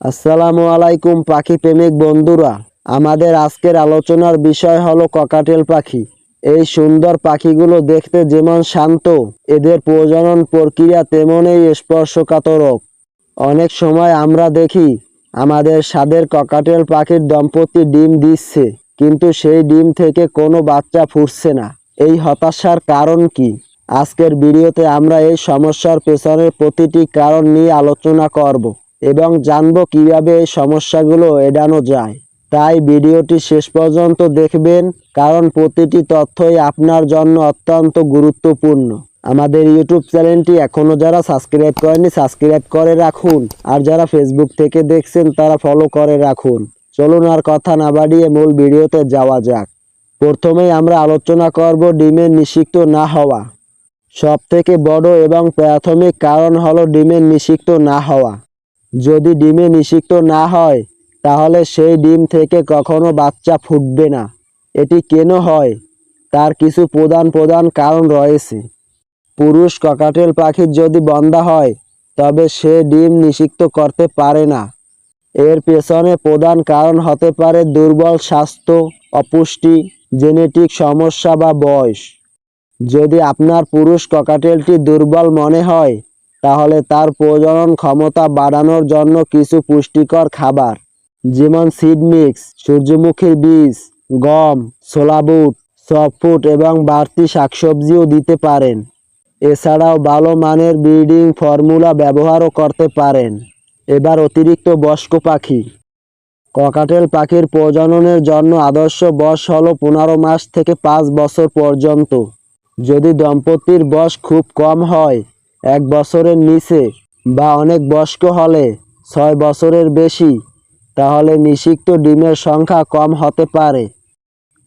আসসালামু আলাইকুম, পাখি প্রেমিক বন্ধুরা। আমাদের আজকের আলোচনার বিষয় হলো ককাটেল পাখি। এই সুন্দর পাখিগুলো দেখতে যেমন শান্ত, এদের প্রজনন প্রক্রিয়া তেমনই স্পর্শকাতরক অনেক সময় আমরা দেখি, আমাদের স্বাদের ককাটেল পাখির দম্পতি ডিম দিচ্ছে, কিন্তু সেই ডিম থেকে কোনো বাচ্চা ফুটছে না। এই হতাশার কারণ কি? আজকের ভিডিওতে আমরা এই সমস্যার পেছনের প্রতিটি কারণ নিয়ে আলোচনা করব। এবং জানব কীভাবে এই সমস্যাগুলো এড়ানো যায়। তাই ভিডিওটি শেষ পর্যন্ত দেখবেন, কারণ প্রতিটি তথ্যই আপনার জন্য অত্যন্ত গুরুত্বপূর্ণ। আমাদের ইউটিউব চ্যানেলটি এখনও যারা সাবস্ক্রাইব করেনি সাবস্ক্রাইব করে রাখুন। আর যারা ফেসবুক থেকে দেখছেন, তারা ফলো করে রাখুন। চলুন আর কথা না বাড়িয়ে মূল ভিডিওতে যাওয়া যাক। প্রথমেই আমরা আলোচনা করব ডিমের নিষিক্ত না হওয়া। সব থেকে বড় এবং প্রাথমিক কারণ হলো ডিমের নিষিক্ত না হওয়া। যদি ডিমে নিষিক্ত না হয়, তাহলে সেই ডিম থেকে কখনো বাচ্চা ফুটবে না। এটি কেন হয়? তার কিছু প্রধান প্রধান কারণ রয়েছে। পুরুষ ককাটেল পাখির যদি বন্ধা হয়, তবে সে ডিম নিষিক্ত করতে পারে না। এর পেছনে প্রধান কারণ হতে পারে দুর্বল স্বাস্থ্য, অপুষ্টি, জেনেটিক সমস্যা বা বয়স। যদি আপনার পুরুষ ককাটেলটি দুর্বল মনে হয় তাহলে তার প্রজনন ক্ষমতা বাড়ানোর জন্য কিছু পুষ্টিকর খাবার, যেমন সিড মিক্স সূর্যমুখীর বীজ, গম ছোলাবুট সফটফুড এবং বাড়তি শাকসবজিও দিতে পারেন। এছাড়াও ভালো মানের ব্রিডিং ফর্মুলা ব্যবহারও করতে পারেন। এবার অতিরিক্ত বয়স্ক পাখি। ককাটেল পাখির প্রজননের জন্য আদর্শ বয়স হলো পনেরো মাস থেকে পাঁচ বছর পর্যন্ত। যদি দম্পতির বয়স খুব কম হয় এক বছরের নিচে বা অনেক বয়স্ক হলে ছয় বছরের বেশি, তাহলে নিষিক্ত ডিমের সংখ্যা কম হতে পারে।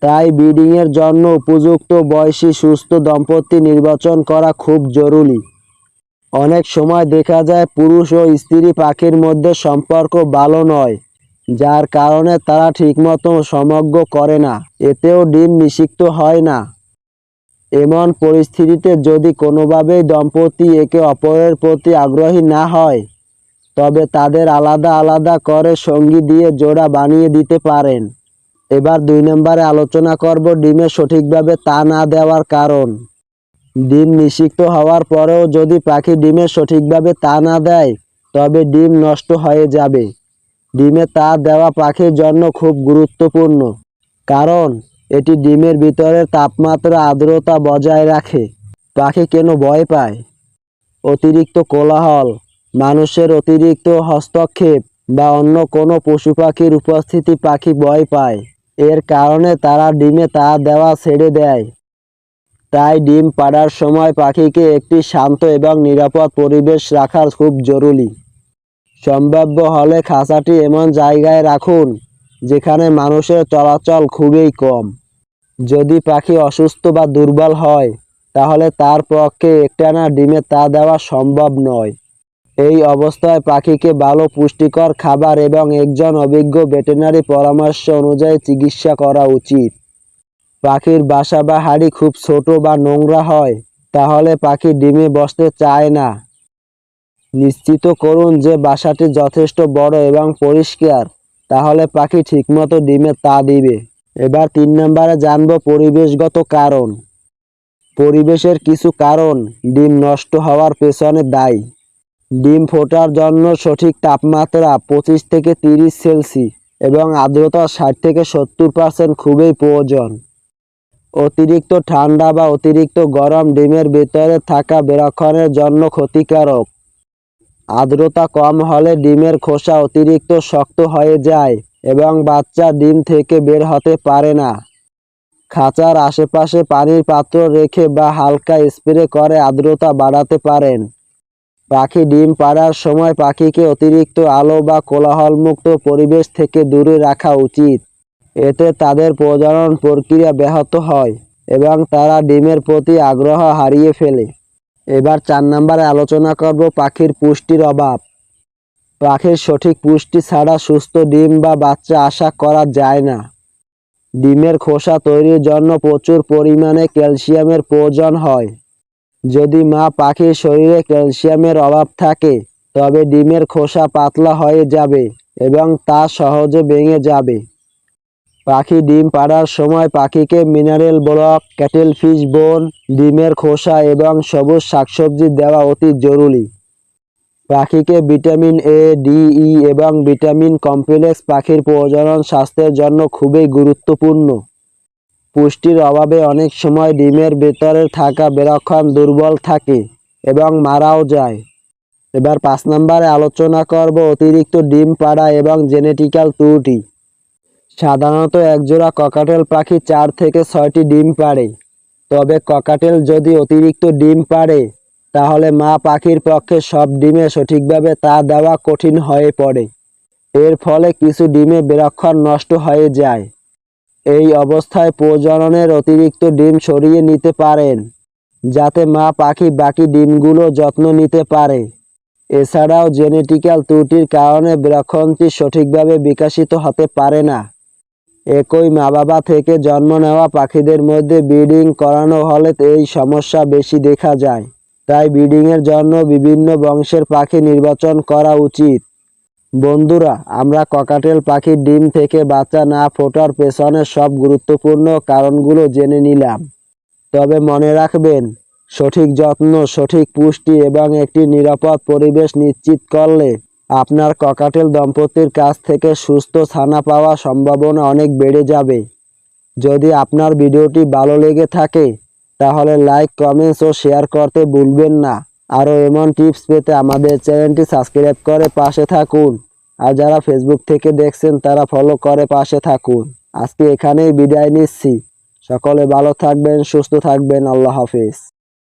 তাই ব্রিডিংয়ের জন্য উপযুক্ত বয়সী সুস্থ দম্পতি নির্বাচন করা খুব জরুরি। অনেক সময় দেখা যায় পুরুষ ও স্ত্রী পাখির মধ্যে সম্পর্ক ভালো নয়, যার কারণে তারা ঠিকমতো সমগ্র করে না। এতেও ডিম নিষিক্ত হয় না। এমন পরিস্থিতিতে যদি কোনোভাবেই দম্পতি একে অপরের প্রতি আগ্রহী না হয়, তবে তাদের আলাদা আলাদা করে সঙ্গী দিয়ে জোড়া বানিয়ে দিতে পারেন। এবার দুই নম্বরে আলোচনা করব ডিমে সঠিকভাবে তা না দেওয়ার কারণ। ডিম নিষিক্ত হওয়ার পরেও যদি পাখি ডিমে সঠিকভাবে তা না দেয়, তবে ডিম নষ্ট হয়ে যাবে। ডিমে তা দেওয়া পাখির জন্য খুব গুরুত্বপূর্ণ। কারণ এটি ডিমের ভিতরের তাপমাত্রা আর্দ্রতা বজায় রাখে। পাখি কেন ভয় পায়? অতিরিক্ত কোলাহল, মানুষের অতিরিক্ত হস্তক্ষেপ বা অন্য কোনো পশু পাখির উপস্থিতি পাখি ভয় পায়। এর কারণে তারা ডিমে তা দেওয়া ছেড়ে দেয়। তাই ডিম পাড়ার সময় পাখিকে একটি শান্ত এবং নিরাপদ পরিবেশ রাখার খুব জরুরি। সম্ভাব্য হলে খাঁচাটি এমন জায়গায় রাখুন, যেখানে মানুষের চলাচল খুবই কম। যদি পাখি অসুস্থ বা দুর্বল হয়, তাহলে তার পক্ষে একটানা ডিমে তা দেওয়া সম্ভব নয়। এই অবস্থায় পাখিকে ভালো পুষ্টিকর খাবার এবং একজন অভিজ্ঞ ভেটেরিনারি পরামর্শ অনুযায়ী চিকিৎসা করা উচিত। পাখির বাসা বা হাড়ি খুব ছোট বা নোংরা হয়, তাহলে পাখি ডিমে বসতে চায় না। নিশ্চিত করুন যে বাসাটি যথেষ্ট বড় এবং পরিষ্কার, তাহলে পাখি ঠিকমতো ডিমে তা দিবে। এবার তিন নম্বরে জানব পরিবেশগত কারণ। পরিবেশের কিছু কারণ, ডিম নষ্ট হওয়ার পেছনে দায়ী। ডিম ফোটার জন্য সঠিক তাপমাত্রা পঁচিশ থেকে তিরিশ সেলসি এবং আর্দ্রতা ষাট থেকে সত্তর পার্সেন্ট খুবই প্রয়োজন। অতিরিক্ত ঠান্ডা বা অতিরিক্ত গরম ডিমের ভিতরে থাকা বেরক্ষণের জন্য ক্ষতিকারক। আর্দ্রতা কম হলে ডিমের খোসা অতিরিক্ত শক্ত হয়ে যায়। এবং বাচ্চা ডিম থেকে বের হতে পারে না। খাঁচার আশেপাশে পানির পাত্র রেখে বা হালকা স্প্রে করে আর্দ্রতা বাড়াতে পারেন। পাখি ডিম পাড়ার সময় পাখিকে অতিরিক্ত আলো বা কোলাহলমুক্ত পরিবেশ থেকে দূরে রাখা উচিত। এতে তাদের প্রজনন প্রক্রিয়া ব্যাহত হয় এবং তারা ডিমের প্রতি আগ্রহ হারিয়ে ফেলে। এবার চার নম্বরে আলোচনা করব পাখির পুষ্টির অভাব। পাখির সঠিক পুষ্টি ছাড়া সুস্থ ডিম বা বাচ্চা আশা করা যায় না। ডিমের খোসা তৈরির জন্য প্রচুর পরিমাণে ক্যালসিয়ামের প্রয়োজন হয়। যদি মা পাখির শরীরে ক্যালসিয়ামের অভাব থাকে, তবে ডিমের খোসা পাতলা হয়ে যাবে এবং তা সহজে ভেঙে যাবে। পাখি ডিম পাড়ার সময় পাখিকে মিনারেল ব্লক ক্যাটেল ফিশ বোন, ডিমের খোসা এবং সবুজ শাকসবজি দেওয়া অতি জরুরি। পাখিকে ভিটামিন এ ডি ই এবং ভিটামিন কমপ্লেক্স পাখির প্রজনন স্বাস্থ্যের জন্য খুবই গুরুত্বপূর্ণ। পুষ্টির অভাবে অনেক সময় ডিমের ভেতরে থাকা বেরক্ষণ দুর্বল থাকে এবং মারাও যায়। এবার পাঁচ নম্বরে আলোচনা করব অতিরিক্ত ডিম পাড়া এবং জেনেটিক্যাল ত্রুটি। সাধারণত একজোড়া ককাটেল পাখি চার থেকে ছয়টি ডিম পাড়ে, তবে ককাটেল যদি অতিরিক্ত ডিম পাড়ে তাহলে মা পাখির পক্ষে সব ডিমে সঠিকভাবে তা দেওয়া কঠিন হয়ে পড়ে। এর ফলে কিছু ডিমে বেরক্ষণ নষ্ট হয়ে যায়। এই অবস্থায় প্রজননের অতিরিক্ত ডিম সরিয়ে নিতে পারেন, যাতে মা পাখি বাকি ডিমগুলো যত্ন নিতে পারে। এছাড়াও জেনেটিক্যাল ত্রুটির কারণে বৃক্ষণটি সঠিকভাবে বিকশিত হতে পারে না। একই মা বাবা থেকে জন্ম নেওয়া পাখিদের মধ্যে ব্রিডিং করানো হলে এই সমস্যা বেশি দেখা যায়। তাই ব্রিডিংয়ের জন্য বিভিন্ন বংশের পাখি নির্বাচন করা উচিত। বন্ধুরা, আমরা ককাটেল পাখির ডিম থেকে বাচ্চা না ফোটার পেছনে সব গুরুত্বপূর্ণ কারণগুলো জেনে নিলাম। তবে মনে রাখবেন, সঠিক যত্ন, সঠিক পুষ্টি এবং একটি নিরাপদ পরিবেশ নিশ্চিত করলে আপনার ককাটেল দম্পতির কাছ থেকে সুস্থ ছানা পাওয়ার সম্ভাবনা অনেক বেড়ে যাবে। যদি আপনার ভিডিওটি ভালো লেগে থাকে তাহলে লাইক কমেন্টস ও শেয়ার করতে ভুলবেন না। আরও এমন টিপস পেতে আমাদের চ্যানেলটি সাবস্ক্রাইব করে পাশে থাকুন। আর যারা ফেসবুক থেকে দেখছেন, তারা ফলো করে পাশে থাকুন। আজকে এখানেই বিদায় নিচ্ছি। সকলে ভালো থাকবেন, সুস্থ থাকবেন। আল্লাহ হাফিজ।